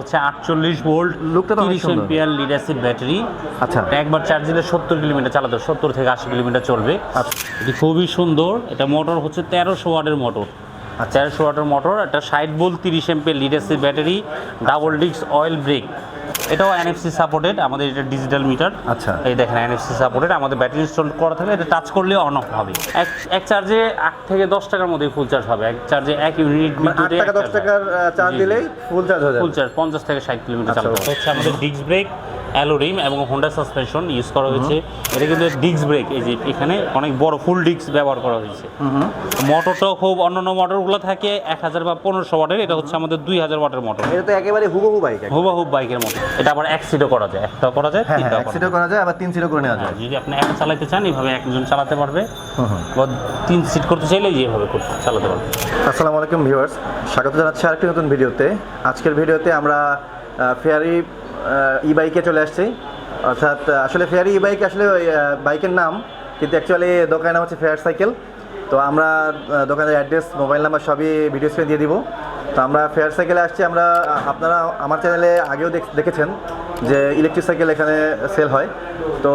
হচ্ছে আটচল্লিশ ভোল্ট লুকটা তো তিরিশ। এম্পিয়ার লিড অ্যাসিড ব্যাটারি আচ্ছা একবার চার্জ দিলে সত্তর কিলোমিটার চালাতে সত্তর থেকে আশি কিলোমিটার চলবে আচ্ছা। এটি খুবই সুন্দর এটা মোটর হচ্ছে তেরোশো ওয়াটের মোটর আচ্ছা। তেরোশো ওয়াটের মোটর একটা ষাট বোল্ট তিরিশ ampere lead acid battery double disc oil brake এটাও এনএফসি সাপোর্টেড আমাদের এটা ডিজিটাল মিটার আচ্ছা। এই দেখেন এনএফসি সাপোর্টেড আমাদের ব্যাটারি ইনস্টল করা থাকলে এটা টাচ করলে অন অফ হবে। এক এক চার্জে আট থেকে দশ টাকার মধ্যে ফুল চার্জ হবে। এক চার্জে এক ইউনিট মানে আট টাকা দশ টাকার চার্জ। দিলেই ফুল চার্জ হয়ে যাবে। ফুল চার্জ পঞ্চাশ থেকে ষাট কিলোমিটার আচ্ছা, চালাতে হচ্ছে আমাদের ডিস্ক ব্রেক অ্যালোরিম এবং হোন্ডা সাসপেনশন ইউজ করা হয়েছে। এটা কিন্তু ডিস্ক ব্রেক এই যে এখানে অনেক বড় ফুল ডিস্ক ব্যবহার করা হয়েছে। মোটরটাও খুব অন্যান্য মোটরগুলো থাকে এক হাজার বা পনেরোশো ওয়াটের এটা হচ্ছে আমাদের দুই হাজার ওয়াটের মোটর এটা তো একেবারে হুবহু বাইক হুবাহুব বাইকের মতো এটা আবার এক সিটও করা যায় একটাও করা যায় হ্যাঁ হ্যাঁ তিনটাও এক করা সিটও করা যায় আবার তিন সিটও করে নেওয়া যায়। যায়। যদি আপনি একা চালাতে চান এইভাবে একজন চালাতে পারবে। বা তিন সিট করতে চাইলে যেভাবে করতে চালাতে পারবে। আসসালামু আলাইকুম ভিউয়ার্স স্বাগত জানাচ্ছি আরেকটি নতুন ভিডিওতে। আজকের ভিডিওতে আমরা ফেয়ারি ই বাইকে চলে আসছি। অর্থাৎ আসলে ফেয়ারি ই বাইক আসলে বাইকের নাম, কিন্তু অ্যাকচুয়ালি দোকানের নাম হচ্ছে ফেয়ার সাইকেল তো আমরা দোকানের অ্যাড্রেস মোবাইল নাম্বার সবই ভিডিও স্ক্রিনে দিয়ে দিব। তো আমরা ফেয়ার সাইকেলে আসছি, আমরা আপনারা আমার চ্যানেলে আগেও দেখ- দেখেছেন। যে ইলেকট্রিক সাইকেল এখানে সেল হয়। তো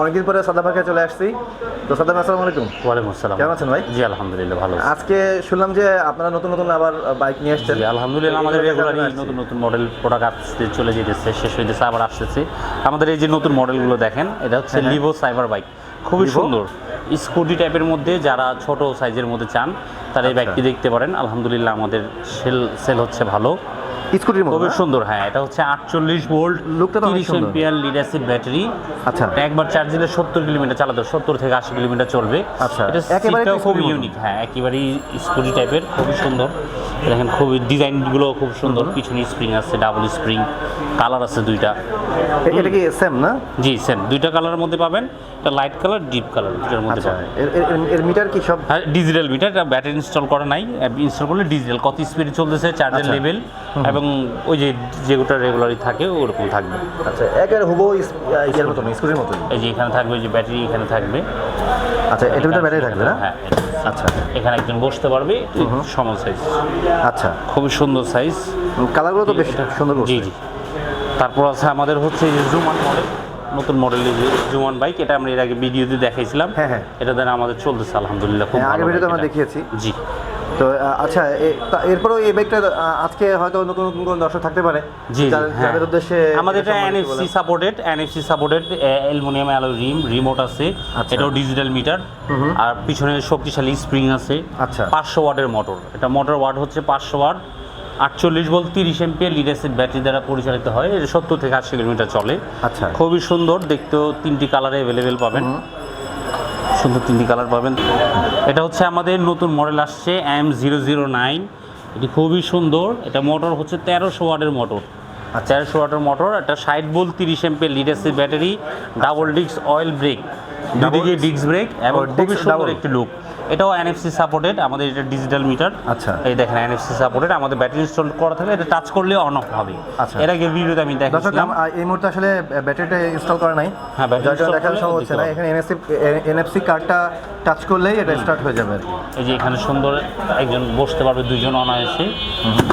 অনেকদিন পরে সাদা ভাগে চলে আসছি। তো সাদা ভাই আসসালামু আলাইকুম। ওয়ালাইকুম আসসালাম। কেমন আছেন ভাই? জি আলহামদুলিল্লাহ ভালো আজকে শুনলাম যে আপনারা নতুন নতুন আবার বাইক নিয়ে আসছেন। জি আলহামদুলিল্লাহ আমাদের এগুলো রেগুলারই নতুন নতুন মডেল প্রোডাক্ট আসতে চলে যেতেছে শেষ হয়ে হইতেছে আবার আসতেছে। আমাদের এই যে নতুন মডেলগুলো দেখেন এটা হচ্ছে। লিভো সাইবার বাইক খুবই সুন্দর। স্কুটি টাইপের মধ্যে যারা ছোট সাইজের মধ্যে চান তারা এই আচ্ছা। বাইকটি দেখতে পারেন। আলহামদুলিল্লাহ আমাদের সেল সেল হচ্ছে ভালো। স্কুটির মতো খুবই সুন্দর হ্যাঁ এটা হচ্ছে আটচল্লিশ ভোল্ট Lookটা তো তিরিশ। এম্পিয়ার লিড অ্যাসিড ব্যাটারি আচ্ছা। একবার চার্জ দিলে সত্তর কিলোমিটার চালাতে সত্তর থেকে আশি কিলোমিটার চলবে। আচ্ছা, এটা একেবারে সিটটাও খুব ইউনিক হ্যাঁ একেবারেই স্কুটি টাইপের খুবই সুন্দর। দেখেন খুবই ডিজাইনগুলো খুব সুন্দর। পিছনে স্প্রিং আছে ডাবল স্প্রিং কালার আছে দুইটা। এটা কি সেম না? জি সেম দুইটা কালারের মধ্যে পাবেন এটা লাইট কালার ডিপ কালার দুটার মধ্যে আচ্ছা। পাবেন। এর মিটার কি সব? হ্যাঁ ডিজিটাল মিটার এটা ব্যাটারি ইনস্টল করা নাই। ইনস্টল করলে ডিজিটাল কত স্পিডে চলতেছে চার্জের আচ্ছা। লেভেল এবং ওই যে যেগুলো রেগুলারই থাকে ওরকম থাকবে। আচ্ছা একেবারে হুবো ইয়ের মতো স্কুটির মতো এই যে এখানে থাকবে যে ব্যাটারি এখানে থাকবে। আচ্ছা এটার ভিতরে ব্যাটারি থাকবে না? হ্যাঁ আচ্ছা। এখানে একজন বসতে পারবে সমল সাইজ আচ্ছা। খুবই সুন্দর সাইজ কালারগুলো তো বেশ সুন্দর জি জি। তারপর আছে আমাদের হচ্ছে এই যে জুমান মডেল নতুন মডেলের যে জুমান বাইক এটা আমরা এর আগে ভিডিওতে দেখাইছিলাম। হ্যাঁ, হ্যাঁ। এটা দ্বারা আমাদের চলতেছে আলহামদুলিল্লাহ খুব হ্যাঁ, ভালো আগের ভিডিওতে আমরা দেখিয়েছি। জি। তো আচ্ছা এরপরেও এই বাইকটা আজকে হয়তো নতুন নতুন কোন দর্শক থাকতে পারে। জি জি, যাদের- হ্যাঁ। উদ্দেশ্যে আমাদের এটা NFC supported NFC supported aluminium alloy rim remote আছে। আচ্ছা। এটাও ডিজিটাল মিটার আর পিছনে শক্তিশালী স্প্রিং আছে। আচ্ছা। পাঁচশো ওয়াটের মোটর এটা মোটর ওয়াট হচ্ছে পাঁচশো ওয়াট। আটচল্লিশ বল তিরিশ এমপিএর লিড ব্যাটারি দ্বারা পরিচালিত হয়। এটা সত্তর থেকে আশি কিলোমিটার চলে। আচ্ছা। খুবই সুন্দর। দেখতেও তিনটি কালারে অ্যাভেলেবেল পাবেন। সুন্দর তিনটি কালার পাবেন। এটা হচ্ছে আমাদের নতুন মডেল আসছে এম জিরো জিরো নাইন এটি খুবই সুন্দর। এটা মোটর হচ্ছে তেরোশো ওয়াটের মোটর। আর তেরোশো ওয়াটের মোটর একটা ষাট বোল তিরিশ ampere লিডাসের battery double disc oil brake দুদিকে ডিস্ক ব্রেক এবং খুবই সুন্দর একটি লুক এটাও এনএফসি সাপোর্টেড আমাদের এটা ডিজিটাল মিটার আচ্ছা। এই দেখেন এনএফসি সাপোর্টেড আমাদের ব্যাটারি ইনস্টল করা থাকলে এটা টাচ করলে অন অফ হবে। আচ্ছা। এর আগে ভিডিওতে আমি দেখাচ্ছিলাম এই মুহূর্তে আসলে ব্যাটারিটা ইনস্টল করা নাই। হ্যাঁ, ব্যাটারি দেখা সম্ভব হচ্ছে না। এখানে এনএফসি এনএফসি কার্ডটা টাচ করলেই এটা স্টার্ট হয়ে যাবে। এই যে এখানে সুন্দর একজন বসতে পারবে দুজন অনায়াসে।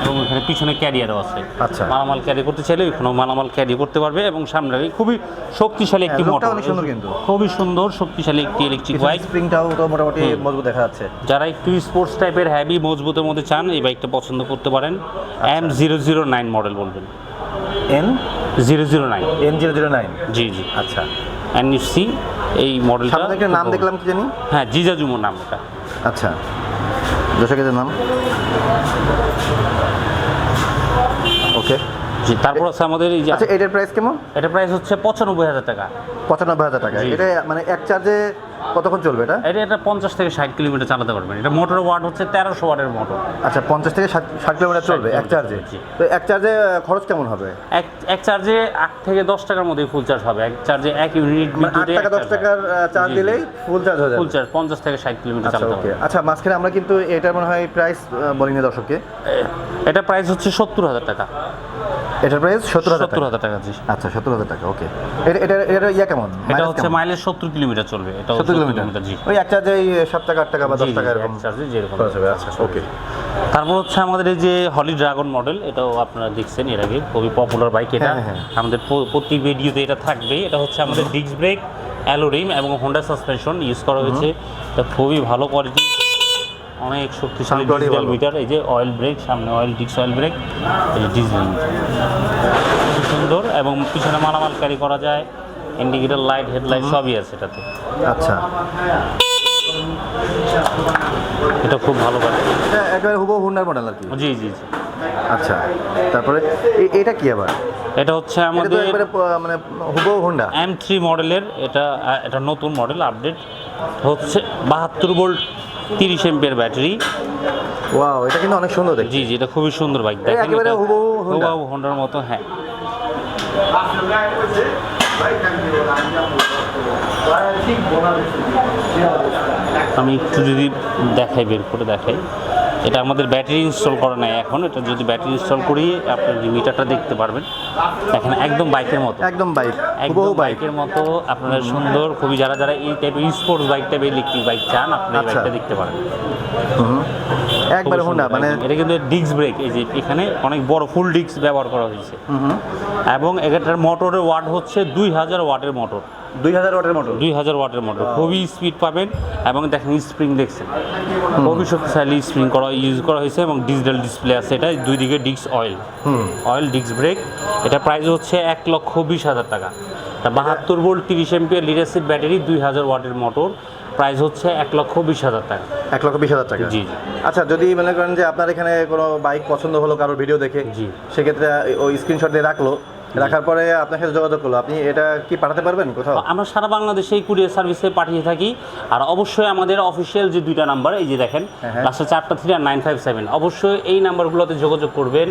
এবং এখানে পিছনে ক্যারিয়ারও আছে। আচ্ছা। মালামাল ক্যারি করতে চাইলে ওখানেও মালামাল ক্যারি করতে পারবে এবং সামনে খুবই শক্তিশালী একটি হ্যাঁ, মোটর সুন্দর কিন্তু। খুবই সুন্দর শক্তিশালী একটি ইলেকট্রিক বাইক স্প্রিংটাও তো মোটামুটি মজবুত দেখা যাচ্ছে। যারা একটু স্পোর্টস টাইপের হ্যাভি মজবুতের মধ্যে চান এই বাইকটা পছন্দ করতে পারেন। M zero zero nine model বলবেন। N zero zero nine N zero zero nine G G. আচ্ছা। এনএফসি এই মডেলটা একটা নাম দেখলাম কি জানি? হ্যাঁ জিজা জুমোর নাম এটা আচ্ছা। দর্শকের নাম? ওকে। জি তারপর আছে আমাদের এই যে আচ্ছা এটার প্রাইস কেমন? এটা প্রাইস হচ্ছে পঁচানব্বই হাজার টাকা। পঁচানব্বই হাজার টাকা। এটা মানে এক চার্জে কতক্ষণ চলবে এটা? এটা এটা পঞ্চাশ থেকে ষাট কিলোমিটার চালাতে পারবেন। এটা মোটর ওয়াট হচ্ছে তেরোশো ওয়াটের মোটর। আচ্ছা পঞ্চাশ থেকে ষাট কিলোমিটার চলবে এক চার্জে। তো এক চার্জে খরচ কেমন হবে? এক এক চার্জে আট থেকে দশ টাকার মধ্যে ফুল চার্জ হবে। এক চার্জে এক ইউনিট মানে আট টাকা দশ টাকার চার্জ দিলেই ফুল চার্জ হয়ে যাবে। ফুল চার্জ পঞ্চাশ থেকে ষাট কিলোমিটার আচ্ছা চালাতে ওকে আচ্ছা মাঝখানে আমরা কিন্তু এটার মনে হয় প্রাইস বলিনি দর্শককে। এটা প্রাইস হচ্ছে সত্তর হাজার টাকা। এটার প্রাইস সত্তর হাজার সত্তর হাজার টাকা জি। আচ্ছা সত্তর হাজার টাকা ওকে এটা এটা এটা ইয়া কেমন? এটা হচ্ছে মাইলেজ সত্তর কিলোমিটার চলবে এটা সত্তর কিলোমিটার? জি। ওই এক চার্জে সাত টাকা আট টাকা বা দশ জি, টাকা এরকম। চার্জে যেরকম। আচ্ছা ওকে তারপর হচ্ছে আমাদের এই যে হলি ড্রাগন মডেল এটাও আপনারা দেখছেন এর আগে খুবই পপুলার বাইক এটা। হ্যাঁ, হ্যাঁ। আমাদের প্রতি ভিডিওতে এটা থাকবে এটা হচ্ছে আমাদের ডিস্ক ব্রেক অ্যালোরিম এবং হোন্ডা সাসপেনশন ইউজ করা হয়েছে। এটা খুবই ভালো কোয়ালিটি অনেক শক্তিশালী ডিজিটাল মিটার এই যে অয়েল ব্রেক সামনে অয়েল ডিক্স অয়েল ব্রেক এই যে ডিজিটাল মিটার খুব সুন্দর এবং পিছনে মালামাল ক্যারি করা যায় ইন্ডিকেটর লাইট হেডলাইট সবই আছে এটাতে। আচ্ছা। এটা খুব ভালো গাড়ি এটা একেবারে হুবহু হুন্ডার মডেল আর কি। জি জি জি। আচ্ছা তারপরে এটা কি আবার? এটা হচ্ছে আমাদের মানে হুবহু হুন্ডা। এম থ্রি মডেলের এটা এটা নতুন মডেল আপডেট হচ্ছে বাহাত্তর ভোল্ট তিরিশ এমপিয়ার ব্যাটারি। ওয়াও এটা কিন্তু অনেক সুন্দর জি জি এটা খুবই সুন্দর বাইক। হুবহু Honda? হুবহু হোন্ডার মতো হ্যাঁ। আমি একটু যদি দেখাই বের করে দেখাই। এটা আমাদের ব্যাটারি ইনস্টল করা নাই এখন। এটা যদি ব্যাটারি ইনস্টল করি আপনার যে মিটারটা দেখতে পারবেন দেখেন একদম বাইকের মতো। একদম বাইক একদম বাইকের মতো আপনারা সুন্দর খুবই যারা যারা এই টাইপের স্পোর্টস বাইক টাইপের ইলেকট্রিক বাইক চান আপনি আচ্ছা। বাইকটা দেখতে পারেন। একবারে হুন্ডা মানে এটা কিন্তু ডিস্ক ব্রেক এই যে এখানে অনেক বড় ফুল ডিস্ক ব্যবহার করা হয়েছে। এবং এটার মোটরের ওয়াট হচ্ছে দুই হাজার ওয়াটের মোটর দুই হাজার ওয়াটের মোটর দুই হাজার ওয়াটের মোটর খুবই স্পিড পাবেন এবং দেখেন স্প্রিং দেখছেন। খুবই শক্তিশালী স্প্রিং করা ইউজ করা হয়েছে এবং ডিজিটাল ডিসপ্লে আছে এটা দুই দিকে disc oil oil disc brake এটা প্রাইস হচ্ছে এক লক্ষ বিশ হাজার টাকা। বাহাত্তর ভোল্ট তিরিশ এমপিয়ার লিডারশিপ ব্যাটারি দুই হাজার ওয়াটের মোটর প্রাইস হচ্ছে এক লক্ষ বিশ হাজার টাকা। এক লক্ষ বিশ হাজার টাকা। জি আচ্ছা যদি মনে করেন যে আপনার এখানে কোনো বাইক পছন্দ হলো কারোর ভিডিও দেখে জি। সেক্ষেত্রে ওই স্ক্রিনশট দিয়ে রাখল রাখার পরে আপনার সাথে যোগাযোগ করল। আপনি এটা কি পাঠাতে পারবেন কোথাও? আমরা সারা বাংলাদেশে এই কুরিয়ার সার্ভিসে পাঠিয়ে থাকি। আর অবশ্যই আমাদের অফিসিয়াল যে দুইটা নাম্বার এই যে দেখেন হ্যাঁ, হ্যাঁ। লাস্টে চারটা থ্রি আর নাইন ফাইভ সেভেন অবশ্যই এই নাম্বারগুলোতে যোগাযোগ করবেন।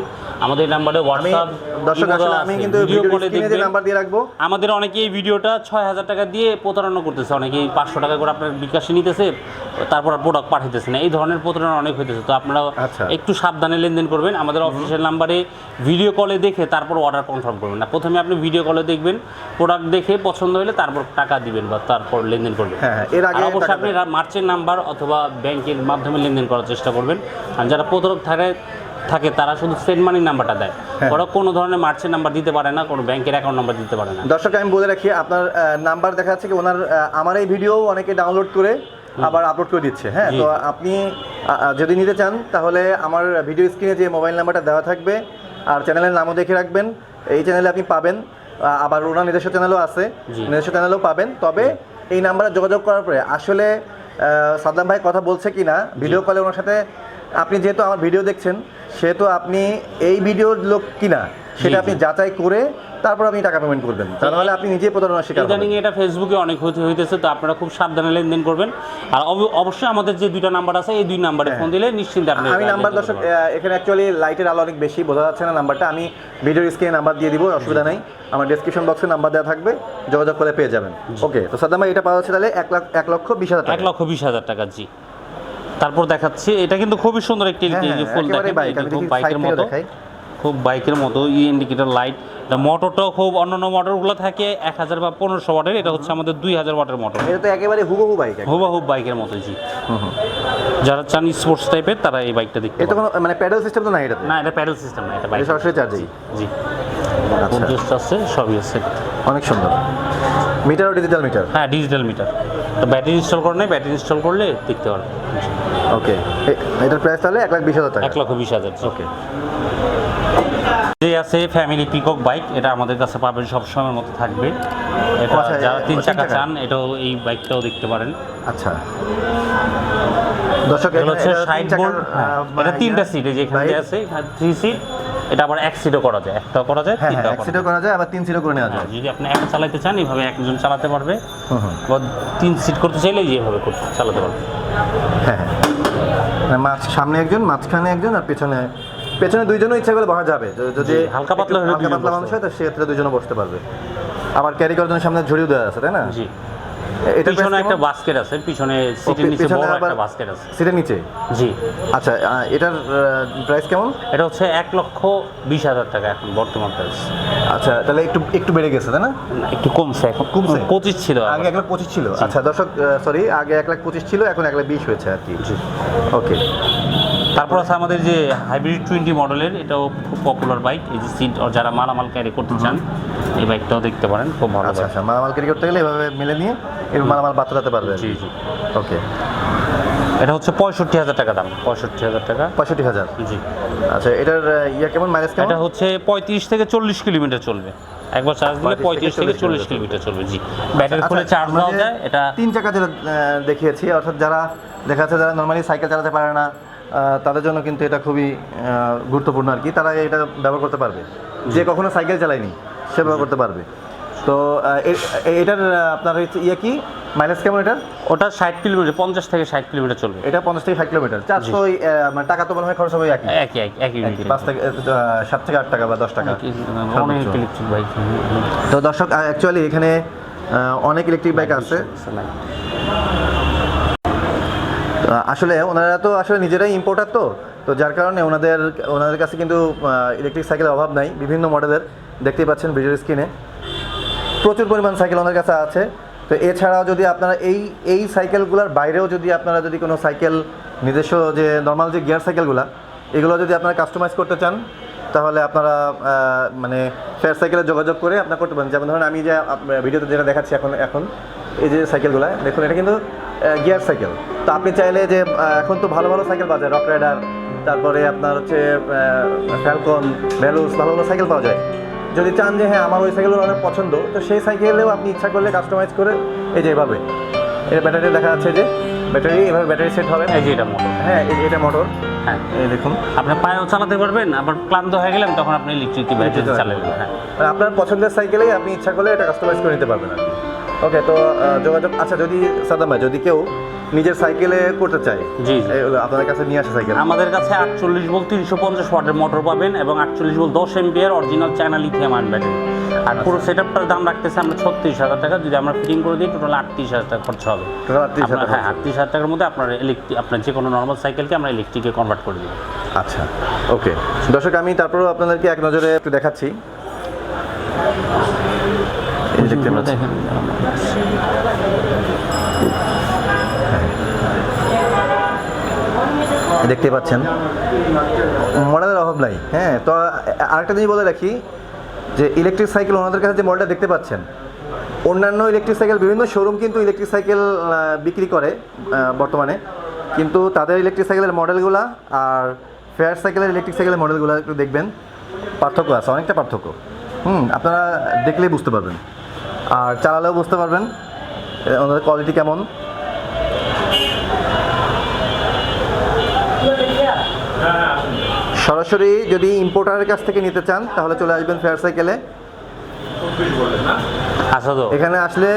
আমাদের নাম্বারে হোয়াটসঅ্যাপ দর্শক আসলে আমি কিন্তু ভিডিও স্ক্রিনে দেখবেন। নাম্বার দিয়ে রাখব। আমাদের অনেকে এই ভিডিওটা ছয় হাজার টাকা দিয়ে প্রতারণা করতেছে। অনেকেই পাঁচশো টাকা করে আপনার বিকাশে নিতেছে। তারপর প্রোডাক্ট পাঠাইতেছে না। এই ধরনের প্রতারণা অনেক হইতেছে। তো আপনারা আচ্ছা। একটু সাবধানে লেনদেন করবেন। আমাদের অফিসিয়াল নাম্বারে ভিডিও কলে দেখে তারপর অর্ডার কনফার্ম করবেন। না প্রথমে আপনি ভিডিও কলে দেখবেন প্রোডাক্ট দেখে পছন্দ হলে তারপর টাকা দিবেন বা তারপর লেনদেন করবেন। হ্যাঁ, হ্যাঁ, এর আগে অবশ্যই আপনি মার্চের নাম্বার অথবা ব্যাংকের মাধ্যমে লেনদেন করার চেষ্টা করবেন। আর যারা প্রতারক থাকে থাকে তারা শুধু সেন্ড মানি নাম্বারটা দেয়। হ্যাঁ। ওরা কোনো ধরনের মার্চের নাম্বার দিতে পারে না কোনো ব্যাংকের অ্যাকাউন্ট নাম্বার দিতে পারে না। দর্শক আমি বলে রাখি আপনার নাম্বার দেখা যাচ্ছে কি ওনার আমার এই ভিডিও অনেকে ডাউনলোড করে। আবার আপলোড করে দিচ্ছে। হ্যাঁ তো আপনি যদি নিতে চান তাহলে আমার ভিডিও স্ক্রিনে যে মোবাইল নাম্বারটা দেওয়া থাকবে আর চ্যানেলের নামও দেখে রাখবেন। এই চ্যানেলে আপনি পাবেন। আবার ওনার নিজস্ব চ্যানেলও আছে। নিজস্ব চ্যানেলও পাবেন। তবে এই নাম্বারে যোগাযোগ করার পরে আসলে সাদ্দাম ভাই কথা বলছে কি না ভিডিও কলে ওনার সাথে আপনি যেহেতু আমার ভিডিও দেখছেন সেহেতু আপনি এই ভিডিওর লোক কিনা সেটা আপনি যাচাই করে তারপর আপনি টাকা পেমেন্ট করবেন। তা নাহলে আপনি নিজেই প্রতারণার শিকার হবেন। ইদানিং এটা ফেসবুকে অনেক হতে হইতেছে তো আপনারা খুব সাবধানে লেনদেন করবেন। আর অব- অবশ্যই আমাদের যে দুইটা নাম্বার আছে এই দুই নাম্বারে হ্যাঁ। ফোন দিলে নিশ্চিন্তে আপনি আমি নাম্বার দর্শক এখানে অ্যাকচুয়ালি লাইটের আলো অনেক বেশি বোঝা যাচ্ছে না নাম্বারটা আমি ভিডিওর স্ক্রিনে নাম্বার দিয়ে দিব অসুবিধা নাই। আমার ডেসক্রিপশন বক্সে নাম্বার দেওয়া থাকবে যোগাযোগ করে পেয়ে যাবেন। ওকে তো সাদ্দাম এটা পাওয়া যাচ্ছে তাহলে এক লাখ এক লক্ষ বিশ হাজার এক লক্ষ বিশ হাজার টাকা জি। তারপর দেখাচ্ছি এটা কিন্তু খুবই সুন্দর একটি হ্যাঁ, হ্যাঁ, ফুল দেখেন খুব বাইকের মতো খুব বাইকের মতো ই ইন্ডিকেটর লাইট এটা মোটরটাও খুব অন্যান্য মোটরগুলো থাকে এক হাজার বা পনেরোশো ওয়াটের এটা হচ্ছে আমাদের দুই হাজার ওয়াটের মোটর এটা তো একেবারে হুবহু বাইক হুবাহুব বাইকের মতো জি। যারা চান স্পোর্টস টাইপের তারা এই বাইকটা দেখতে এটা কোনো মানে প্যাডেল সিস্টেম তো নাই এটা না এটা প্যাডেল সিস্টেম না এটা বাইক সরাসরি চার্জিং জি আচ্ছা। আছে সবই আছে। অনেক সুন্দর। মিটার ডিজিটাল মিটার হ্যাঁ ডিজিটাল মিটার তো ব্যাটারি ইনস্টল করে নেই ব্যাটারি ইনস্টল করলে দেখতে পারবেন ওকে। এটার প্রাইস তাহলে এক লাখ বিশ হাজার টাকা। এক লক্ষ বিশ হাজার ওকে। যে আছে ফ্যামিলি পিকক বাইক এটা আমাদের কাছে পাবেন সব সময়ের মতো থাকবে। এটা আচ্ছা, যারা তিন তিন চাকা? চান এটাও এই বাইকটাও দেখতে পারেন। আচ্ছা। দর্শক হচ্ছে এটা তিন সাইড বোর্ড এটা মানে তিনটা সিট এই যে এখানে আছে থ্রি সিট এটা আবার এক সিটও করা যায়। একটাও করা যায় হ্যাঁ হ্যাঁ তিনটাও এক সিটও করা যায় আবার তিন সিটও করে নেওয়া হ্যাঁ, যায়। যদি আপনি একা চালাতে চান এইভাবে একজন চালাতে পারবে। বা তিন সিট করতে চাইলে করতে চালাতে পারবে। হ্যাঁ মানে মাঝ সামনে একজন মাঝখানে একজন আর পেছনে পেছনে দুইজনও ইচ্ছা করে বসা যাবে। যদি হালকা পাতলা হলে হালকা পাতলা মানুষ হয় তো সেক্ষেত্রে দুজনও বসতে পারবে। আবার ক্যারি করার জন্য সামনে ঝুড়িও দেওয়া আছে তাই না? জি। এটা পিছনে একটা বাস্কেট আছে পিছনে সিটের নিচে বড় একটা বাস্কেট আছে। সিটের নিচে? জি। আচ্ছা এটার প্রাইস কেমন? এটা হচ্ছে এক লক্ষ বিশ হাজার টাকা এখন বর্তমান প্রাইস আচ্ছা তাহলে একটু একটু বেড়ে গেছে তাই না? একটু কমছে এখন। কমছে? পঁচিশ ছিল আগে এক লাখ পঁচিশ ছিল। আচ্ছা দর্শক সরি আগে এক লাখ পঁচিশ ছিল এখন এক লাখ বিশ হয়েছে আর কি। ওকে তারপর আছে আমাদের যে হাইব্রিড টোয়েন্টি মডেলের এটাও খুব পপুলার বাইক এই যে সিট যারা মালামাল ক্যারি করতে চান এই বাইকটাও দেখতে পারেন খুব ভালো আচ্ছা আচ্ছা মালামাল ক্যারি করতে গেলে এভাবে মিলে নিয়ে এবার মালামাল বাতলাতে পারবে। জি জি। ওকে। এটা হচ্ছে পঁয়ষট্টি হাজার টাকা দাম পঁয়ষট্টি হাজার টাকা। পঁয়ষট্টি হাজার? জি। আচ্ছা এটার ইয়ে কেমন মাইলেজ কেমন? এটা হচ্ছে পঁয়ত্রিশ থেকে চল্লিশ কিলোমিটার চলবে। একবার চার্জ দিলে পঁয়ত্রিশ থেকে চল্লিশ কিলোমিটার চলবে জি। ব্যাটারি খুলে চার্জ দেওয়া যায় এটা তিন চাকা যেটা দেখিয়েছি অর্থাৎ যারা দেখা যাচ্ছে যারা নর্মালি সাইকেল চালাতে পারে না তাদের জন্য কিন্তু এটা খুবই গুরুত্বপূর্ণ আর কি। তারা এটা ব্যবহার করতে পারবে। যে কখনো সাইকেল চালায়নি সে ব্যবহার করতে পারবে। তো এটার আপনার হচ্ছে ইয়ে কি? মাইলেজ কেমন এটার? ওটা ষাট কিলোমিটার পঞ্চাশ থেকে ষাট কিলোমিটার চলবে। এটা পঞ্চাশ থেকে ষাট কিলোমিটার। চারশো মানে টাকা তো মনে হয় খরচ হবে একই। একই একই পাঁচ থেকে সাত থেকে আট টাকা বা দশ টাকা। তো দর্শক অ্যাকচুয়ালি এখানে অনেক ইলেকট্রিক বাইক আছে। আসলে ওনারা তো আসলে নিজেরাই ইম্পোর্টার তো তো যার কারণে ওনাদের ওনাদের কাছে কিন্তু ইলেকট্রিক সাইকেলের অভাব নাই, বিভিন্ন মডেলের দেখতেই পাচ্ছেন ভিডিওর স্ক্রিনে প্রচুর পরিমাণ সাইকেল ওনাদের কাছে আছে। তো এছাড়াও যদি আপনারা এই এই সাইকেলগুলোর বাইরেও যদি আপনারা যদি কোনো সাইকেল নিজস্ব যে নর্মাল যে গিয়ার সাইকেলগুলো এগুলো যদি আপনারা কাস্টমাইজ করতে চান, তাহলে আপনারা মানে ফেয়ার সাইকেলে যোগাযোগ করে আপনারা করতে পারেন। যেমন ধরুন আমি যে ভিডিওতে যেটা দেখাচ্ছি এখন এখন এই যে সাইকেলগুলো দেখুন এটা কিন্তু গিয়ার সাইকেল। তো আপনি চাইলে যে এখন তো ভালো ভালো সাইকেল পাওয়া যায় রক রাইডার তারপরে আপনার হচ্ছে ফ্যালকন ভ্যালুস ভালো ভালো সাইকেল পাওয়া যায়। যদি চান যে হ্যাঁ আমার ওই সাইকেলগুলো অনেক পছন্দ তো সেই সাইকেলেও আপনি ইচ্ছা করলে কাস্টমাইজ করে এই যে এভাবে। এটা ব্যাটারি দেখা যাচ্ছে যে ব্যাটারি এভাবে ব্যাটারি সেট হবে। এই যে এটা মোটর হ্যাঁ এই- এটা মোটর হ্যাঁ। এই দেখুন। আপনি পায়েও চালাতে পারবেন আবার ক্লান্ত হয়ে গেলেন তখন আপনি ইলেকট্রিক ব্যাটারি চালাবেন হ্যাঁ। আর আপনার পছন্দের সাইকেলেই আপনি ইচ্ছা করলে এটা কাস্টমাইজ করে নিতে পারবেন আর কি। ওকে তো যোগাযোগ আচ্ছা যদি সাদাম ভাই যদি কেউ নিজের সাইকেলে করতে চায় জি আপনাদের কাছে নিয়ে আসে সাইকেল। আমাদের কাছে আটচল্লিশ বল তিনশো পঞ্চাশ ওয়াটের মোটর পাবেন এবং আটচল্লিশ বল দশ ampere original China lithium ion battery আর পুরো সেট আপটার দাম রাখতেছে আমরা ছত্রিশ হাজার টাকা। যদি আমরা ফিটিং করে দিই টোটাল আটত্রিশ হাজার টাকা খরচা হবে। হ্যাঁ আটত্রিশ হাজার টাকার মধ্যে আপনার ইলেকট্রিক আপনার যে কোনো নর্মাল সাইকেলকে আমরা ইলেকট্রিকে কনভার্ট করে দিই আচ্ছা ওকে দর্শক আমি তারপরেও আপনাদেরকে এক নজরে একটু দেখাচ্ছি। দেখতে পাচ্ছেন দেখতে পাচ্ছেন। মডেলের অভাব নাই। হ্যাঁ তো আরেকটা জিনিস বলে রাখি যে ইলেকট্রিক সাইকেল ওনাদের কাছে যে মডেলটা দেখতে পাচ্ছেন অন্যান্য ইলেকট্রিক সাইকেল বিভিন্ন শোরুম কিন্তু ইলেকট্রিক সাইকেল বিক্রি করে বর্তমানে। কিন্তু তাদের ইলেকট্রিক সাইকেলের মডেলগুলো আর ফেয়ার সাইকেলের ইলেকট্রিক সাইকেলের মডেলগুলো একটু দেখবেন। পার্থক্য আছে অনেকটা পার্থক্য। হুম আপনারা দেখলেই বুঝতে পারবেন। আর চালালেও বুঝতে পারবেন ওনাদের কোয়ালিটি কেমন। সরাসরি যদি ইম্পোর্টারের কাছ থেকে নিতে চান তাহলে চলে আসবেন ফেয়ার সাইকেলে আচ্ছা তো এখানে আসলে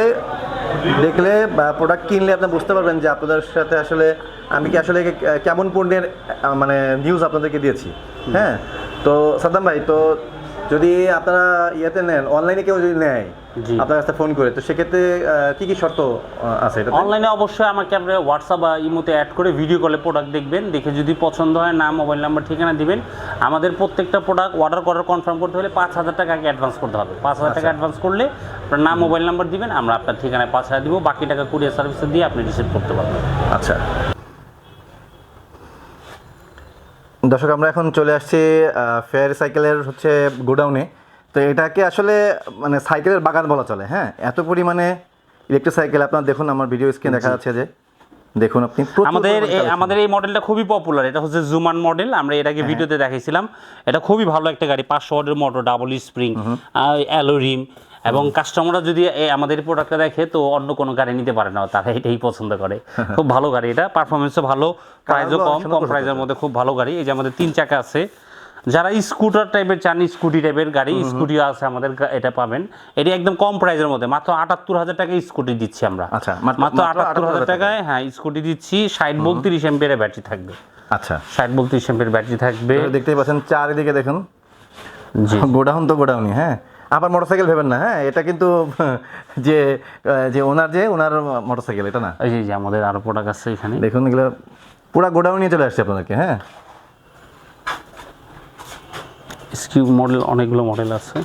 দেখলে বা প্রোডাক্ট কিনলে আপনি বুঝতে পারবেন যে আপনাদের সাথে আসলে আমি কি আসলে কেমন পণ্যের মানে নিউজ আপনাদেরকে দিয়েছি। হ্যাঁ? তো সাদ্দাম ভাই তো যদি আপনারা ইয়েতে নেন অনলাইনে কেউ যদি নেয়। আপনার কাছে ফোন করে। তো সেক্ষেত্রে কি কি শর্ত আছে এটা অনলাইনে অবশ্যই আমাকে আপনি হোয়াটসঅ্যাপ বা ইমোতে অ্যাড করে ভিডিও কলে প্রোডাক্ট দেখবেন। দেখে যদি পছন্দ হয় নাম মোবাইল নাম্বার ঠিকানা দিবেন। আমাদের প্রত্যেকটা প্রোডাক্ট অর্ডার করার কনফার্ম করতে হলে পাঁচ হাজার টাকা আগে অ্যাডভান্স করতে হবে। পাঁচ হাজার টাকা অ্যাডভান্স করলে আপনার নাম মোবাইল নাম্বার দিবেন আমরা আপনার ঠিকানায় পাঁচ হাজার দিব। বাকি টাকা কুরিয়ার সার্ভিসে দিয়ে আপনি রিসিভ করতে পারবেন। আচ্ছা। দর্শক আমরা এখন চলে আসছি ফেয়ার সাইকেলের হচ্ছে গোডাউনে তো এটাকে আসলে মানে সাইকেলের বাগান বলা চলে হ্যাঁ? এত পরিমাণে ইলেকট্রিক সাইকেল আপনার দেখুন আমার ভিডিও স্ক্রিন দেখা যাচ্ছে যে দেখুন আপনি আমাদের আমাদের এই মডেলটা খুবই পপুলার এটা হচ্ছে জুমান মডেল আমরা এর হ্যাঁ, আগে ভিডিওতে দেখাইছিলাম। এটা খুবই ভালো একটা গাড়ি পাঁচশো ওয়াটের motor double spring alloy rim এবং কাস্টমাররা যদি আমাদের প্রোডাক্টটা দেখে তো অন্য কোনো গাড়ি নিতে পারে না তারা এটাই পছন্দ করে। খুব ভালো গাড়ি এটা পারফরমেন্সও ভালো প্রাইসও কম কম প্রাইসের মধ্যে খুব ভালো গাড়ি এই যে আমাদের তিন চাকা আছে যারা স্কুটার টাইপের চান স্কুটি টাইপের গাড়ি স্কুটিও আছে আমাদের এটা পাবেন। এটি একদম কম প্রাইসের মধ্যে মাত্র আটাত্তর হাজার টাকা স্কুটি দিচ্ছি আমরা। আচ্ছা, মাত্র- আটাত্তর হাজার টাকায়। হ্যাঁ স্কুটি দিচ্ছি ষাট বত্রিশ এম্পিয়ারের ব্যাটারি থাকবে। আচ্ছা। ষাট বত্রিশ এম্পিয়ার ব্যাটারি থাকবে। দেখতেই পাচ্ছেন চারিদিকে দেখুন। গোডাউন তো গোডাউনই হ্যাঁ। আবার মোটরসাইকেল ভেবেন না হ্যাঁ এটা কিন্তু যে যে ওনার যে ওনার মোটরসাইকেল এটা না? এই যে- যে আমাদের আরও প্রোডাক্ট আছে এখানে। দেখুন এগুলো পুরা গোডাউন নিয়ে চলে আসছে আপনাদেরকে হ্যাঁ। স্কিউ মডেল অনেকগুলো মডেল আছে।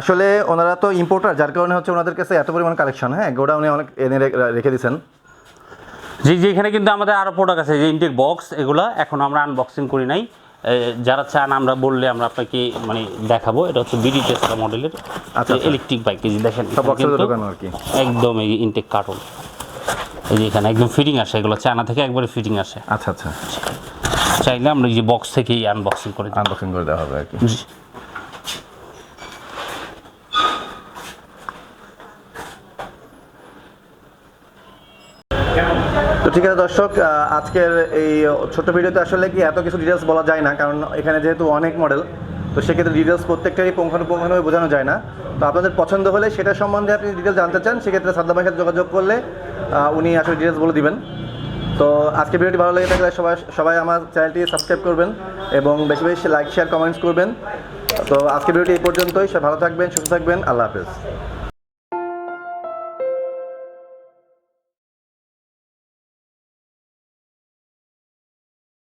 আসলে ওনারা তো ইম্পোর্টার যার কারণে হচ্ছে ওনাদের কাছে এত পরিমাণ কালেকশন হ্যাঁ? গোডাউনে অনেক এনে রেখে দিয়েছেন যে যেখানে কিন্তু আমাদের আরও প্রোডাক্ট আছে যে ইনটেক বক্স এগুলো এখন আমরা আনবক্সিং করি নাই। যারা চান আমরা বললে আমরা আপনাকে মানে দেখাবো। এটা হচ্ছে বিডি টেস্টা মডেলের আচ্ছা। ইলেকট্রিক বাইক যে দেখেন এখানে একদম এই ইনটেক কার্টুন এই যে এখানে একদম ফিটিং আসে এগুলো চায়না থেকে একবারে ফিটিং আসে। আচ্ছা আচ্ছা। চাইলে আমরা এই যে বক্স থেকেই আনবক্সিং করে দিই। আনবক্সিং করে দেওয়া হবে আর কি। তো ঠিক আছে দর্শক আজকের এই ছোট্ট ভিডিওতে আসলে কি এত কিছু ডিটেলস বলা যায় না কারণ এখানে যেহেতু অনেক মডেল তো সেক্ষেত্রে ডিটেলস প্রত্যেকটারই পুঙ্খানুপুঙ্খানুভাবে বোঝানো যায় না। তো আপনাদের পছন্দ হলে সেটা সম্বন্ধে আপনি ডিটেলস জানতে চান সেক্ষেত্রে সাদ্দাম ভাইয়ের সাথে যোগাযোগ করলে উনি আসলে ডিটেলস বলে দিবেন। তো আজকে ভিডিওটি ভালো লেগে থাকলে সবাই সবাই আমার চ্যানেলটি সাবস্ক্রাইব করবেন এবং বেশি বেশি লাইক, শেয়ার, কমেন্টস করবেন। তো আজকে ভিডিওটি এই পর্যন্তই। সবাই ভালো থাকবেন, সুস্থ থাকবেন। আল্লাহ হাফেজ।